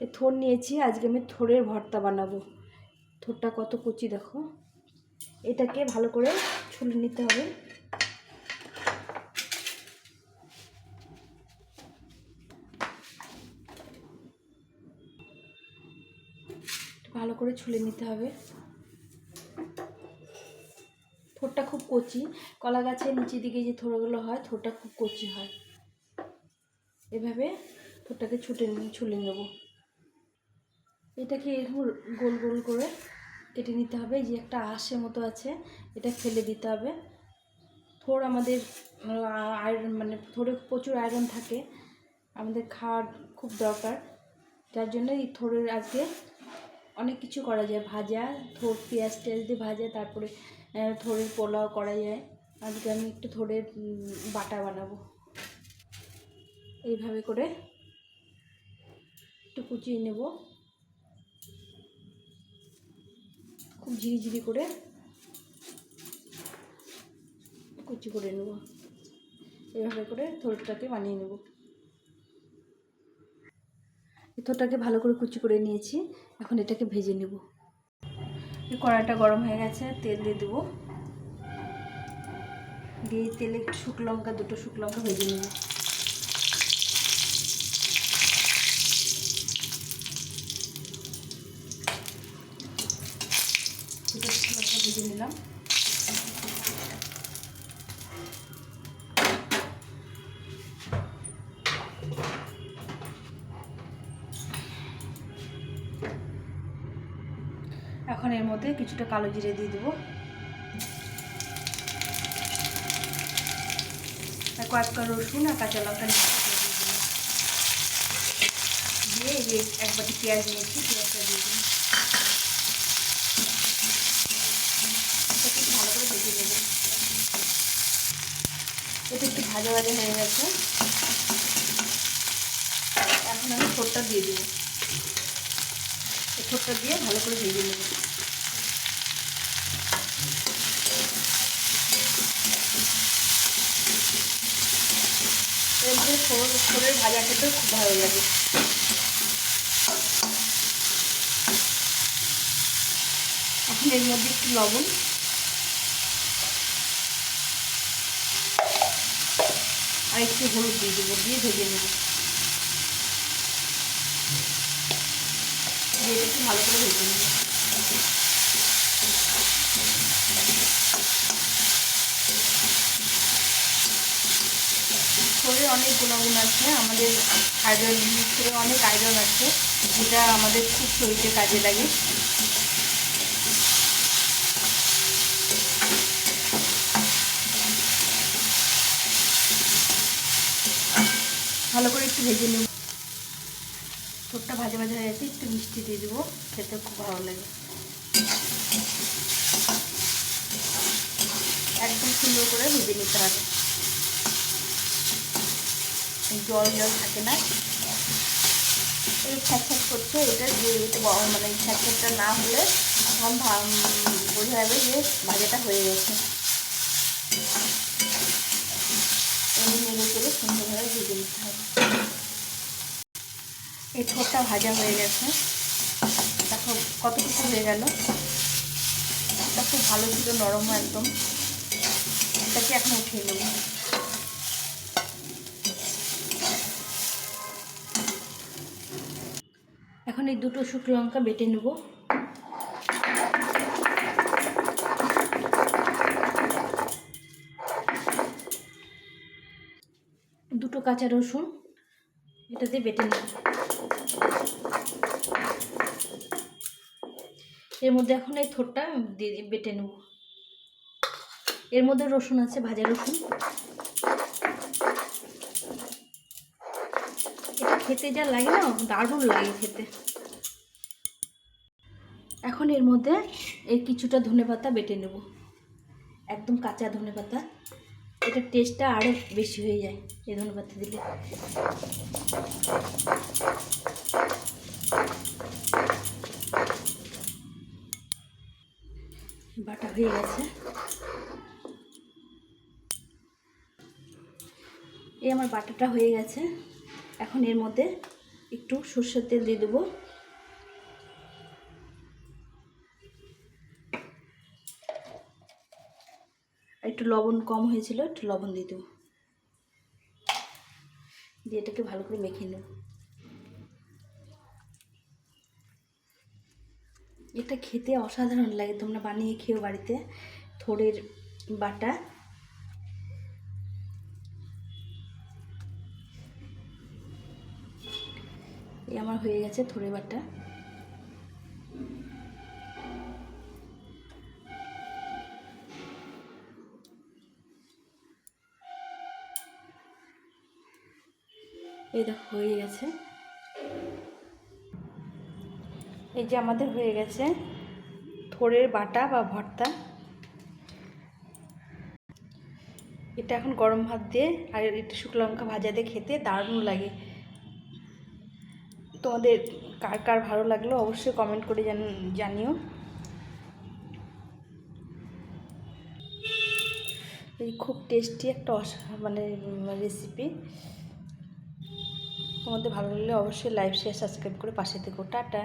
এই থোর নিয়েছি, আজকে আমি থোরের ভর্তা বানাবো। থোরটা কত কুচি দেখো। এটাকে ভালো করে ছুলে নিতে হবে। ভালো করে ছুলে নিতে হবে। থোরটা খুব কচি। কলা গাছের নিচের দিকে যে থোরগুলো হয়, থোরটা খুব কচি হয়। এভাবে থোরটাকে ছুটে ছুলে নেব। এটাকে এরকম গোল গোল করে কেটে নিতে হবে। যে একটা আঁশের মতো আছে, এটা ফেলে দিতে হবে। থোর আমাদের আয়রন মানে থোরে প্রচুর আয়রন থাকে। আমাদের খাওয়ার খুব দরকার। যার জন্য এই থোরের আজকে অনেক কিছু করা যায়। ভাজা, থোর পেঁয়াজ টেয়াজ দিয়ে ভাজা, তারপরে থোরের পোলাও করা যায়। আজকে আমি একটু থোরের বাটা বানাবো। এইভাবে করে একটু কুচিয়ে নেব। খুব ঝিরিঝিরি করে কুচি করে নেব। এভাবে করে থোরটাকে বানিয়ে নেব। থোরটাকে ভালো করে কুচি করে নিয়েছি। এখন এটাকে ভেজে নেব। কড়াইটা গরম হয়ে গেছে, তেল দিয়ে দেবো। দিয়ে তেলে শুকনো লঙ্কা, দুটো শুকনো লঙ্কা ভেজে নেব। লঙ্কা ভেজে নিলাম এখন এর মধ্যে কিছুটা কালো জিরে দিয়ে দেবো। কয়েকটা রসুন আর কাঁচা লঙ্কা দিয়ে এই যে এক পেঁয়াজ নিয়েছি, পেঁয়াজটা দিয়ে দিন এটাকে একটু ভালো করে ভেজে নেব এটা একটু ভাজা ভাজা হয়ে গেছে। এখন আমি ঠোঁটটা দিয়ে দেবো। ঠোঁটটা দিয়ে ভালো করে ভেজে নেব। এর মধ্যে ভাজা খেতেও খুব ভালো লাগে। এখন এর মধ্যে একটু লবণ। আর একটু হলুদ দিয়ে দেবো, দিয়ে ভেজে নেব। একটু ভালো করে ভেজে নেব। শরীরে অনেক গুণাগুণ আছে, আমাদের আয়রন শরীরে অনেক আয়রন আছে, যেটা আমাদের খুব শরীরে কাজে লাগে। ভালো করে একটু ভেজে নেব। ঠোঁটটা ভাজা ভাজা হয়ে গেছে, একটু মিষ্টি দিয়ে দেবো, খেতে খুব ভালো লাগে। একদম সুন্দর করে ভেজে নিতে হবে। জল জল থাকে না? এই ছ্যাট করছে, এটা যে এটা মানে ছ্যাটটা না হলে তখন ভা- বোঝা যাবে যে ভাজাটা হয়ে গেছে। ভেজে নিতে হবে এই ঠোঁটটা ভাজা হয়ে গেছে। দেখো কিছু হয়ে গেল। এটা খুব ভালো ছিল, নরম একদম। এটাকে এখন উঠিয়ে নেব। এখন এই দুটো শুকনো লঙ্কা বেটে নেব। কাঁচা রসুন, এটা দিয়ে বেটে নেব। এর মধ্যে এখন এই দিয়ে বেটে নেব। এর মধ্যে রসুন আছে, ভাজা রসুন। এটা খেতে যা লাগে না, দারুণ লাগে খেতে। এখন এর মধ্যে এই কিছুটা ধনে পাতা বেটে নেব। একদম কাঁচা ধনে পাতা এটা টেস্টটা আরও বেশি হয়ে যায়, এই ধনে পাতা দিলে। বাটা হয়ে গেছে। এই আমার বাটাটা হয়ে গেছে। এখন এর মধ্যে একটু সর্ষের তেল দিয়ে দেবো। একটু লবণ কম হয়েছিল, একটু লবণ দিয়ে দেবো। দিয়ে এটাকে ভালো করে মেখে নেব। এটা খেতে অসাধারণ লাগে, তোমরা বানিয়ে খেও বাড়িতে। থোড়ের বাটা। এই আমার হয়ে গেছে থোড়ে বাটা। এই দেখো, হয়ে গেছে। এই যে আমাদের হয়ে গেছে থোড়ের বাটা বা ভর্তা। এটা এখন গরম ভাত দিয়ে, আর একটু শুকনো লঙ্কা ভাজা দিয়ে খেতে দারুণ লাগে। তোমাদের কার কার ভালো লাগল অবশ্যই কমেন্ট করে জান- জানিও। এই খুব টেস্টি একটা মানে রেসিপি তোমাদের ভালো লাগলে অবশ্যই লাইভ শেয়ার সাবস্ক্রাইব করে পাশে থেকো। টাটা।